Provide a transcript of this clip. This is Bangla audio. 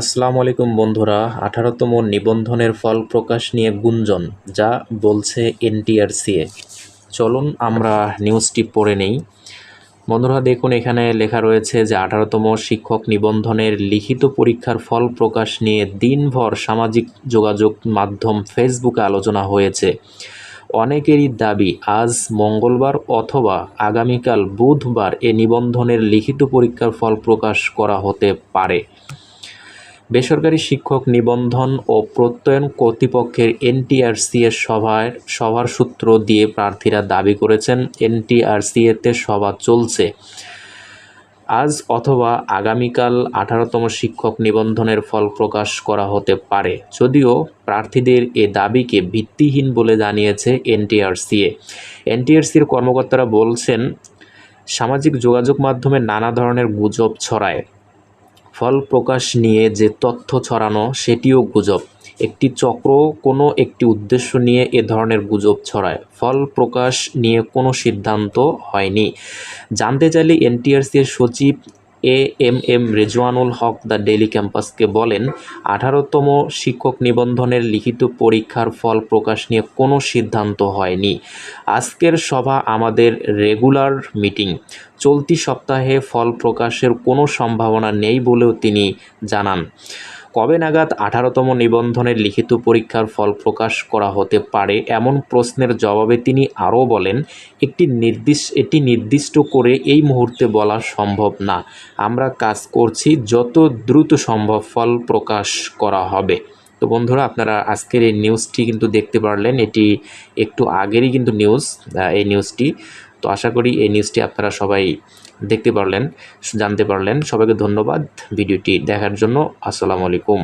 আসসালামু আলাইকুম বন্ধুরা, আঠারোতম নিবন্ধনের ফল প্রকাশ নিয়ে গুঞ্জন, যা বলছে এনটিআরসিএ। চলুন আমরা নিউজটি পড়ে নেই। বন্ধুরা, দেখুন, এখানে লেখা রয়েছে যে আঠারোতম শিক্ষক নিবন্ধনের লিখিত পরীক্ষার ফল প্রকাশ নিয়ে দিনভর সামাজিক যোগাযোগ মাধ্যম ফেসবুকে আলোচনা হয়েছে। অনেকেরই দাবি, আজ মঙ্গলবার অথবা আগামীকাল বুধবার এ নিবন্ধনের লিখিত পরীক্ষার ফল প্রকাশ করা হতে পারে। বেসরকারি শিক্ষক নিবন্ধন ও প্রত্যয়ন কর্তৃপক্ষের এনটিআরসি এর সভায় সভার সূত্র দিয়ে প্রার্থীরা দাবি করেছেন এনটিআরসিএতে সভা চলছে। আজ অথবা আগামীকাল আঠারোতম শিক্ষক নিবন্ধনের ফল প্রকাশ করা হতে পারে। যদিও প্রার্থীদের এ দাবিকে ভিত্তিহীন বলে জানিয়েছে এনটিআরসিএ এনটিআরসির কর্মকর্তারা বলছেন, সামাজিক যোগাযোগ মাধ্যমে নানা ধরনের গুজব ছড়ায়। ফল প্রকাশ নিয়ে যে তথ্য ছড়ানো, সেটিও গুজব। একটি চক্র কোনো একটি উদ্দেশ্য নিয়ে এ ধরনের গুজব ছড়ায়। ফল প্রকাশ নিয়ে কোনো সিদ্ধান্ত হয়নি। জানতে চাইলে এনটিআরসির সচিব A M M Rezwanul Haque the daily ক্যাম্পাসকে বলেন, আঠারোতম শিক্ষক নিবন্ধনের লিখিত পরীক্ষার ফল প্রকাশ নিয়ে কোনো সিদ্ধান্ত হয়নি। আজকের সভা আমাদের রেগুলার মিটিং। চলতি সপ্তাহে ফল প্রকাশের কোনো সম্ভাবনা নেই বলেও তিনি জানান। কবে নাগাদ আঠারোতম নিবন্ধনের লিখিত পরীক্ষার ফল প্রকাশ করা হতে পারে এমন প্রশ্নের জবাবে তিনি আরও বলেন, একটি নির্দিষ্ট এটি নির্দিষ্ট করে এই মুহূর্তে বলা সম্ভব না। আমরা কাজ করছি যত দ্রুত সম্ভব ফল প্রকাশ করা হবে। তো বন্ধুরা, আপনারা আজকের এই নিউজটি কিন্তু দেখতে পারলেন। এটি একটু আগেরই কিন্তু নিউজ এই নিউজটি তো আশা করি এই নিউজটি আপনারা সবাই দেখতে পারলেন, জানতে পারলেন। সবাইকে ধন্যবাদ ভিডিওটি দেখার জন্য। আসসালামু আলাইকুম।